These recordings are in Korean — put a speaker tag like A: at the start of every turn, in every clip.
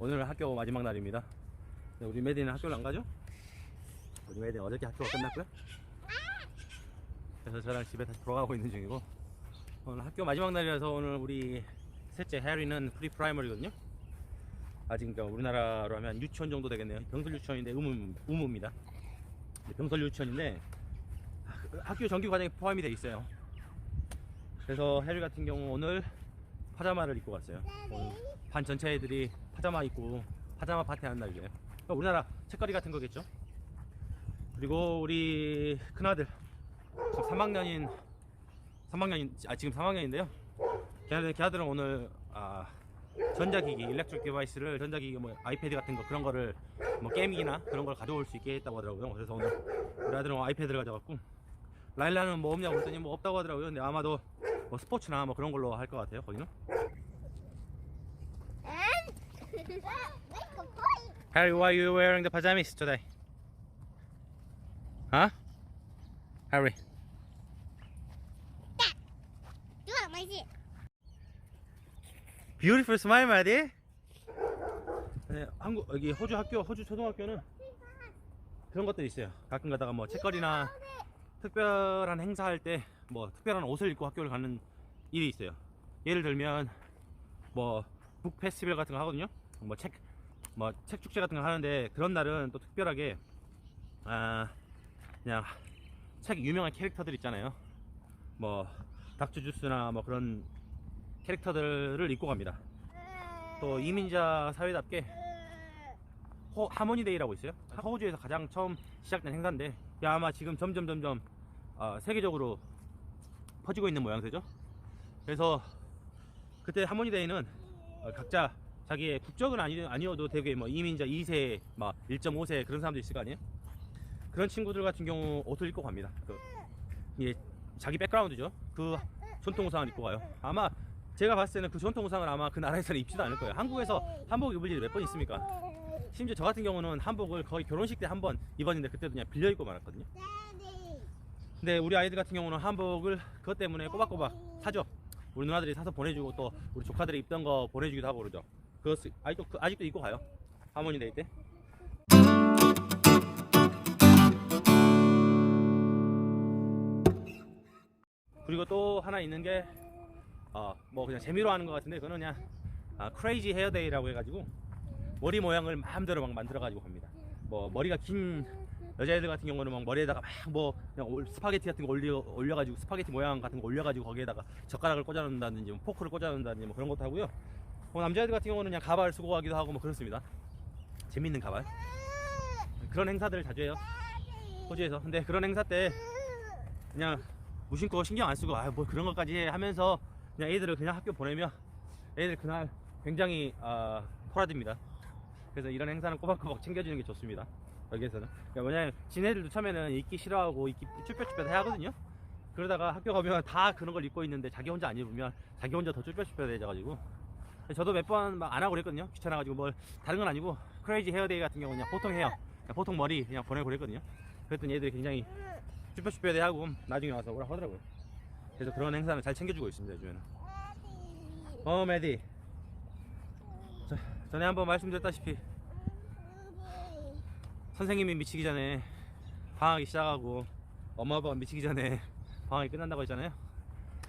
A: 학교 마지막 날입니다. 네, 우리 메디는 학교를 안 가죠? 우리 메디 어저께 학교가 끝났고요. 그래서 저랑 집에 다시 돌아가고 있는 중이고 오늘 학교 마지막 날이라서 오늘 우리 셋째 해리는 프리 프라이머리거든요. 아직 우리나라로 하면 유치원 정도 되겠네요. 병설 유치원인데 의무 의무입니다. 네, 병설 유치원인데 학- 학교 정규 과정에 포함이 돼 있어요. 그래서 해리 같은 경우 오늘 파자마를 입고 갔어요. 반 전체 애들이 파자마 입고 파자마 파티 하는 날이에요. 그러니까 우리나라 책거리 같은 거겠죠. 그리고 우리 큰아들 지금 3학년인 3학년인 아 지금 3학년인데요. 걔네들 걔네들은 오늘 아 전자기기 일렉트릭 디바이스를 전자기기 뭐 아이패드 같은 거 그런 거를 뭐 게임이나 그런 걸 가져올 수 있게 했다고 하더라고요. 그래서 오늘 우리 아들은 아이패드를 가져갔고 라일라는 뭐 없냐고 그랬더니 뭐 없다고 하더라고요. 근데 아마도 뭐 스포츠나 뭐 그런 걸로 할 것 같아요. 거기는. Harry, why you wearing the pajamas today? Huh? Harry.
B: Do it, my dear.
A: Beautiful smile. 네, 한국 여기 호주 학교, 호주 초등학교는 그런 것들이 있어요. 가끔 가다가 뭐 책거리나 특별한 행사할 때 뭐 특별한 옷을 입고 학교를 가는 일이 있어요. 예를 들면 뭐 북 페스티벌 같은 거 하거든요. 뭐 책 뭐 책 축제 같은 거 하는데 그런 날은 또 특별하게 아 그냥 책 유명한 캐릭터들 있잖아요. 뭐 닥터 주스나 뭐 그런 캐릭터들을 입고 갑니다. 또 이민자 사회답게 호, 하모니데이라고 있어요. 호주에서 가장 처음 시작된 행사인데 아마 지금 점점 점점 아, 세계적으로 퍼지고 있는 모양새죠. 그래서 그때 하모니데이는 어, 각자 자기의 국적은 아니, 아니어도 되게 뭐 이민자 2세, 막 1.5세 그런 사람도 있을 거 아니에요. 그런 친구들 같은 경우 옷을 입고 갑니다. 그, 이게 자기 백그라운드죠. 그 전통 의상을 입고 가요. 아마 제가 봤을 때는 그 전통 의상을 아마 그 나라에서는 입지도 않을 거예요. 한국에서 한복 입을 일이 몇 번 있습니까? 심지어 저 같은 경우는 한복을 거의 결혼식 때 한 번 입었는데 그때도 그냥 빌려 입고 말았거든요. 근데 우리 아이들 같은 경우는 한복을 그것 때문에 꼬박꼬박 사죠. 우리 누나들이 사서 보내주고 또 우리 조카들이 입던 거 보내주기도 하고 그러죠. 그것 아직도 그- 아직도 입고 가요. 하모니데이 때. 그리고 또 하나 있는 게 어, 뭐 그냥 재미로 하는 것 같은데 그거는 그냥 아, 크레이지 헤어데이라고 해가지고 머리 모양을 마음대로 막 만들어가지고 갑니다. 뭐 머리가 긴 여자애들 같은 경우는 막 머리에다가 막 뭐 그냥 올- 스파게티 같은 거 올려 올려가지고 스파게티 모양 같은 거 올려가지고 거기에다가 젓가락을 꽂아놓는다든지 뭐 포크를 꽂아놓는다든지 뭐 그런 것도 하고요. 뭐 남자애들 같은 경우는 그냥 가발 쓰고 가기도 하고 뭐 그렇습니다. 재밌는 가발 그런 행사들을 자주 해요. 호주에서. 근데 그런 행사 때 그냥 무심코 신경 안 쓰고 아 뭐 그런 것까지 해 하면서 그냥 애들을 그냥 학교 보내면 애들 그날 굉장히 아, 포라집니다. 그래서 이런 행사는 꼬박꼬박 챙겨주는 게 좋습니다. 여기에서는. 그러니까 뭐냐면 지네들도 처음에는 입기 싫어하고 입기 쭈뼛쭈뼛 해하거든요. 그러다가 학교 가면 다 그런 걸 입고 있는데 자기 혼자 안 입으면 자기 혼자 더 쭈뼛쭈뼛해져가지고 저도 몇 번 막 안 하고 그랬거든요. 귀찮아가지고 뭘 다른 건 아니고 크레이지 헤어데이 같은 경우는 그냥 보통 헤어, 그냥 보통 머리 그냥 보내고 그랬거든요. 그랬더니 얘들이 굉장히 쭈뼛쭈뼛해하고 나중에 와서 오라고 하더라고요. 그래서 그런 행사는 잘 챙겨주고 있습니다 요즘에는. 어 메디. 자, 전에 한번 말씀드렸다시피 선생님이 미치기 전에 방학이 시작하고 엄마 아빠가 미치기 전에 방학이 끝난다고 했잖아요.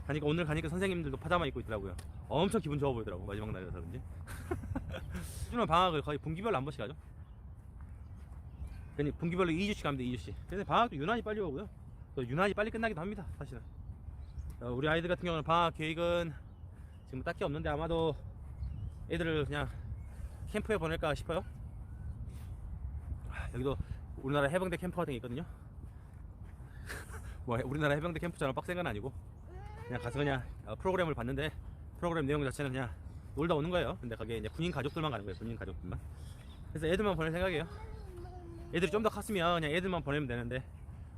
A: 가니까 오늘 가니까 선생님들도 파자마 입고 있더라고요. 엄청 기분 좋아 보이더라고 마지막 날이라서 그런지. 요즘은 방학을 거의 분기별로 한 번씩 가죠. 분기별로 2주씩 가면 돼 2주씩. 그래서 방학도 유난히 빨리 오고요. 또 유난히 빨리 끝나기도 합니다 사실은. 어, 우리 아이들 같은 경우는 방학 계획은 지금 딱히 없는데 아마도 애들을 그냥 캠프에 보낼까 싶어요. 아, 여기도 우리나라 해병대 캠프 같은 게 있거든요. 뭐 우리나라 해병대 캠프처럼 빡센 건 아니고 그냥 가서 그냥 어, 프로그램을 봤는데 프로그램 내용 자체는 그냥 놀다 오는 거예요. 근데 거기에 이제 군인 가족들만 가는 거예요. 군인 가족들만. 그래서 애들만 보낼 생각이에요. 애들이 좀 더 컸으면 그냥 애들만 보내면 되는데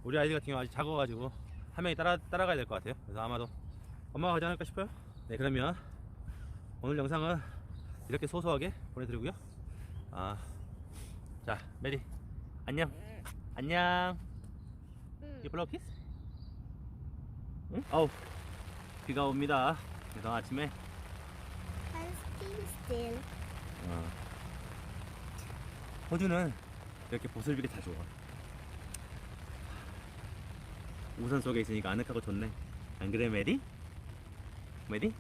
A: 우리 아이들 같은 경우 아직 작아가지고 한 명이 따라 따라가야 될 것 같아요. 그래서 아마도 엄마가 가지 않을까 싶어요. 네 그러면 오늘 영상은 이렇게 소소하게 보내드리고요. 아, 자 메리 안녕 안녕. 이 블로우 키스? 응? 어우 비가 옵니다. 그래서 아침에. 어, 호주는 이렇게 보슬비가 다 좋아. 우산 속에 있으니까 아늑하고 좋네. 안 그래, 메디? 메디?